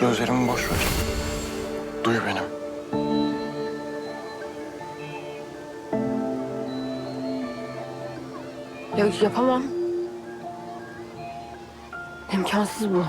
Sözlerimi boş ver. Duy beni. Ya yapamam. İmkansız bu.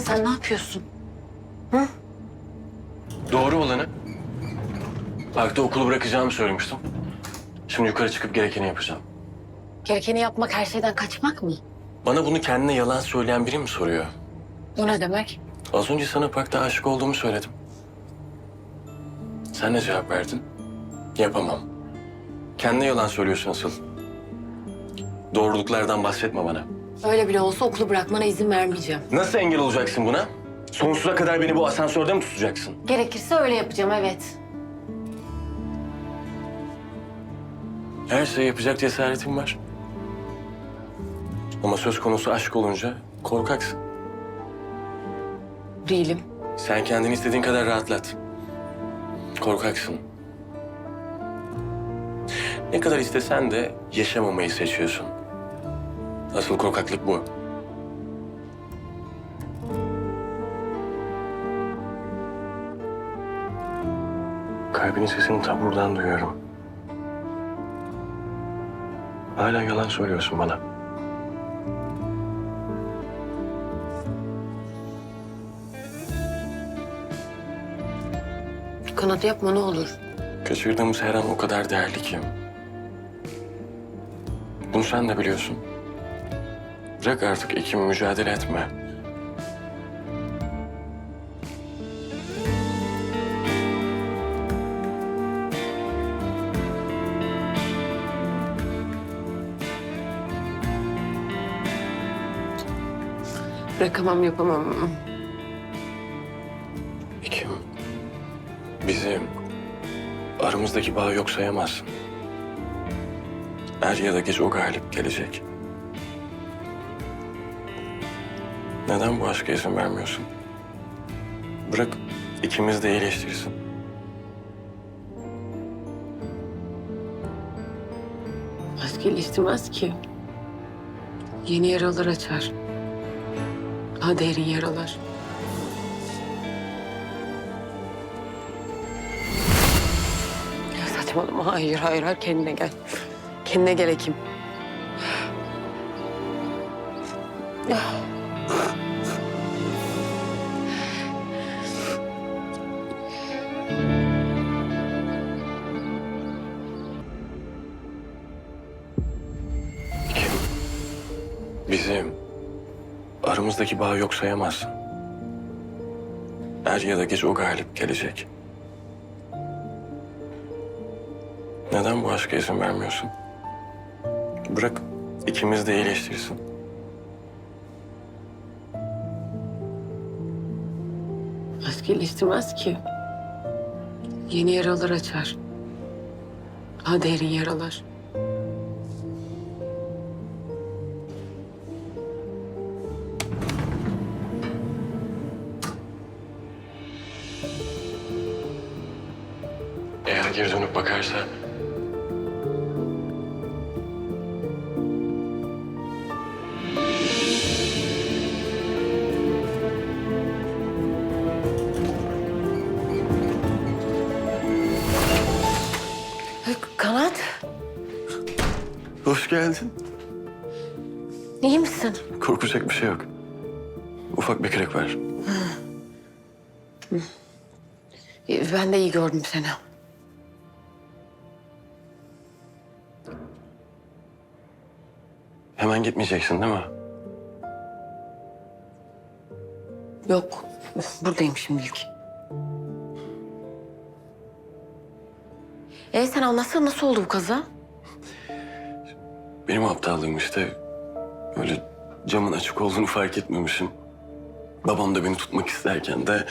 Sen ne yapıyorsun? Doğru olanı. Parkta okulu bırakacağımı söylemiştim. Şimdi yukarı çıkıp gerekeni yapacağım. Gerekeni yapmak her şeyden kaçmak mı? Bana bunu kendine yalan söyleyen biri mi soruyor? Bu ne demek? Az önce sana parkta aşık olduğumu söyledim. Sen ne cevap verdin? Yapamam. Kendine yalan söylüyorsun asıl. Doğruluklardan bahsetme bana. Öyle bile olsa okulu bırakmana izin vermeyeceğim. Nasıl engel olacaksın buna? Sonsuza kadar beni bu asansörde mi tutacaksın? Gerekirse öyle yapacağım evet. Her şeyi yapacak cesaretim var. Ama söz konusu aşk olunca korkaksın. Değilim. Sen kendini istediğin kadar rahatlat. Korkaksın. Ne kadar istesen de yaşamamayı seçiyorsun. Asıl korkaklık bu. Kalbinin sesini tam buradan duyuyorum. Hala yalan söylüyorsun bana. Kanat yapma ne olur. Kaçırdığımız her an o kadar değerli ki. Bunu sen de biliyorsun. Bırak artık ikimi mücadele etme. Bırakamam yapamam. İkim, bizi aramızdaki bağı yok sayamazsın. Er ya da geç o galip gelecek. Neden bu aşka izin vermiyorsun? Bırak ikimiz de iyileştirsin. Aşk iyileştirmez ki. Yeni yaralar açar. Daha derin yaralar. Ya saçmalama. Hayır, hayır, hayır. Kendine gel. Kendine gel Ekim. İkim, bizi aramızdaki bağı yok sayamazsın. Er ya da geç o galip gelecek. Neden bu aşka izin vermiyorsun? Bırak ikimiz de iyileştirsin. Aşk iyileştirmez ki. Yeni yaralar açar. Daha derin yaralar. Geldin. iyi misin? Korkacak bir şey yok. Ufak bir kırık var. Ben de iyi gördüm seni. Hemen gitmeyeceksin değil mi? Yok, buradayım şimdilik. Ee sen anlatsana nasıl oldu bu kaza? Benim aptallığım işte. Öyle camın açık olduğunu fark etmemişim. Babam da beni tutmak isterken de...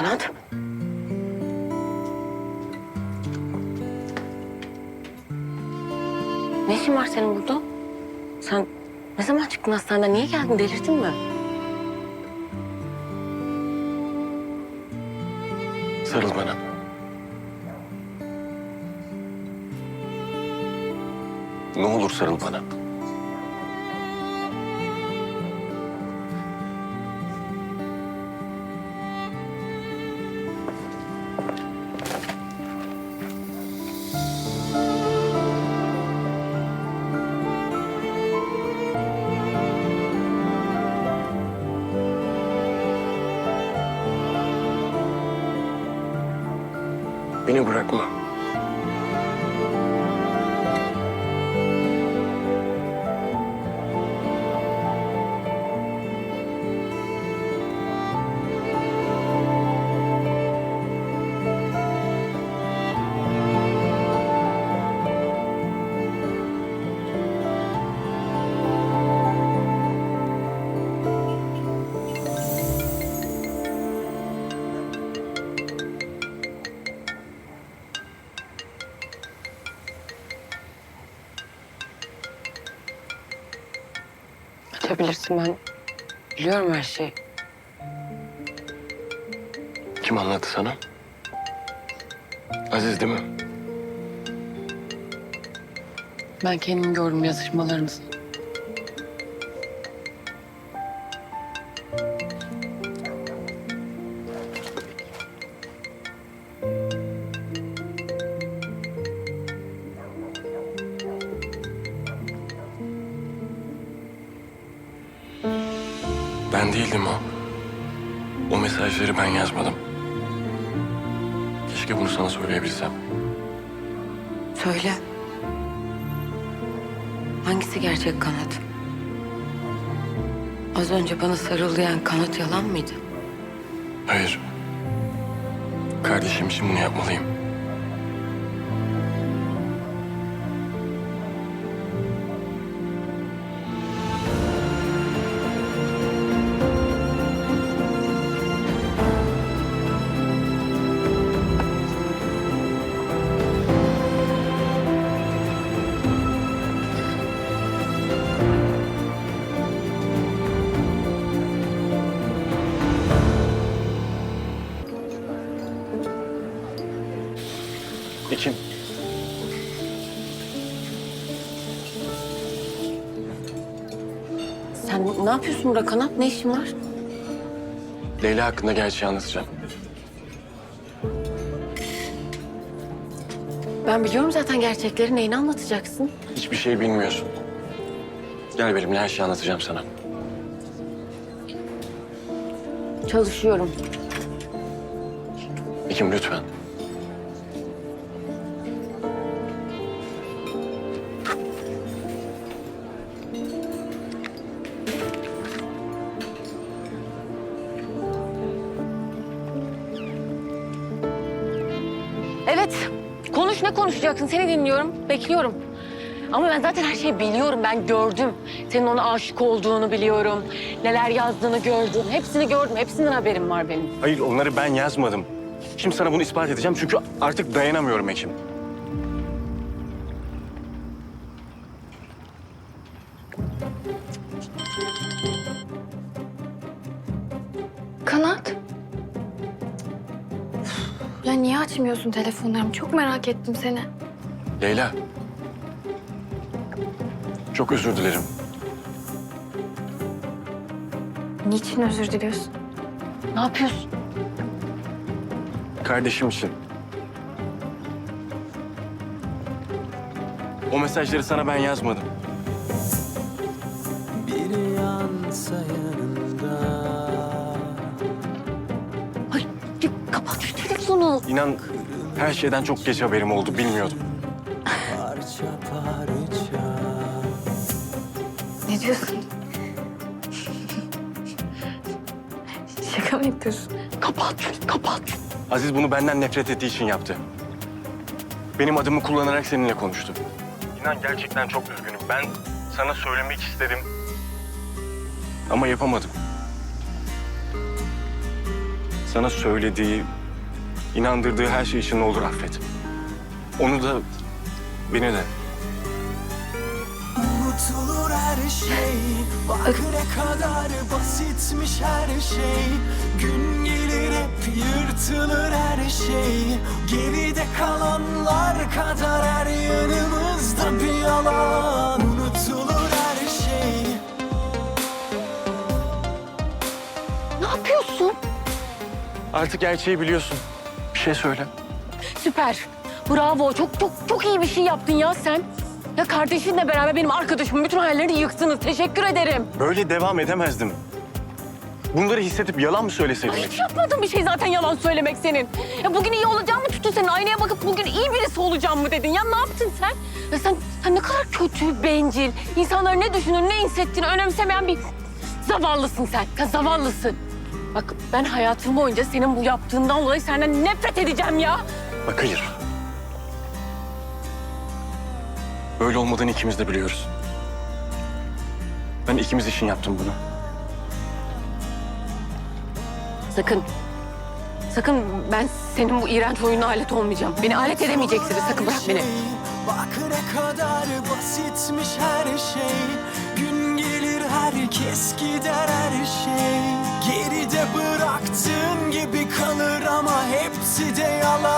Kanat. Ne işin var senin burada? Sen ne zaman çıktın hastaneden? Niye geldin? Delirdin mi? Sarıl bana. Ne olur sarıl bana. Beni bırakma. Açabilirsin ben. Biliyorum her şeyi. Kim anlattı sana? Aziz değil mi? Ben kendim gördüm yazışmalarınızı. Ben değildim o. O mesajları ben yazmadım. Keşke bunu sana söyleyebilsem. Söyle. Hangisi gerçek kanat? Az önce bana sarıldayan kanat yalan mıydı? Hayır. Kardeşim için bunu yapmalıyım. İkim. Sen ne yapıyorsun burada kanat? Ne işin var? Leyla hakkında gerçeği anlatacağım. Ben biliyorum zaten gerçekleri. Neyini anlatacaksın? Hiçbir şey bilmiyorsun. Gel benimle her şeyi anlatacağım sana. Çalışıyorum. İkim lütfen. Konuş ne konuşacaksın? Seni dinliyorum. Bekliyorum. Ama ben zaten her şeyi biliyorum. Ben gördüm. Senin ona aşık olduğunu biliyorum. Neler yazdığını gördüm. Hepsini gördüm. Hepsinden haberim var benim. Hayır onları ben yazmadım. Şimdi sana bunu ispat edeceğim çünkü artık dayanamıyorum Ekim. Açmıyorsun telefonlarımı? Çok merak ettim seni. Leyla. Çok özür dilerim. Niçin özür diliyorsun? Ne yapıyorsun? Kardeşim için. O mesajları sana ben yazmadım. Bir yansa yanında Ay kapat şu telefonu. İnan her şeyden çok geç haberim oldu bilmiyordum. parça parça Ne diyorsun? Şaka mı yapıyorsun? Kapat, kapat. Aziz bunu benden nefret ettiği için yaptı. Benim adımı kullanarak seninle konuştu. İnan gerçekten çok üzgünüm. Ben sana söylemek istedim. Ama yapamadım. Sana söylediği, inandırdığı her şey için ne olur affet. Onu da, beni de. Unutulur her şey Bak ne kadar basitmiş her şey Gün gelir hep yırtılır her şey Geride kalanlar kadar her yanımızda bir yalan Unutulur her şey Ne yapıyorsun? Artık gerçeği biliyorsun. Bir şey söyle. Süper. Bravo. Çok çok çok iyi bir şey yaptın ya sen. Ya kardeşinle beraber benim arkadaşımın bütün hayallerini yıktınız. Teşekkür ederim. Böyle devam edemezdim. Bunları hissedip yalan mı söyleseydim? Hiç yapmadığın bir şey zaten yalan söylemek senin. Ya bugün iyi olacağım mı tuttu senin? Aynaya bakıp bugün iyi birisi olacağım mı dedin? Ya ne yaptın sen? Ya sen, sen ne kadar kötü, bencil, insanların ne düşünür, ne hissettiğini önemsemeyen bir zavallısın sen. Ya zavallısın. Bak ben hayatım boyunca senin bu yaptığından dolayı senden nefret edeceğim ya. Bak hayır. Böyle olmadığını ikimiz de biliyoruz. Ben ikimiz için yaptım bunu. Sakın. Sakın ben senin bu iğrenç oyununa alet olmayacağım. Beni alet edemeyeceksiniz. Sakın bırak beni. Bak ne kadar basitmiş her şey Gün gelir herkes gider her şey Geride bıraktığın gibi kalır ama hepsi de yalan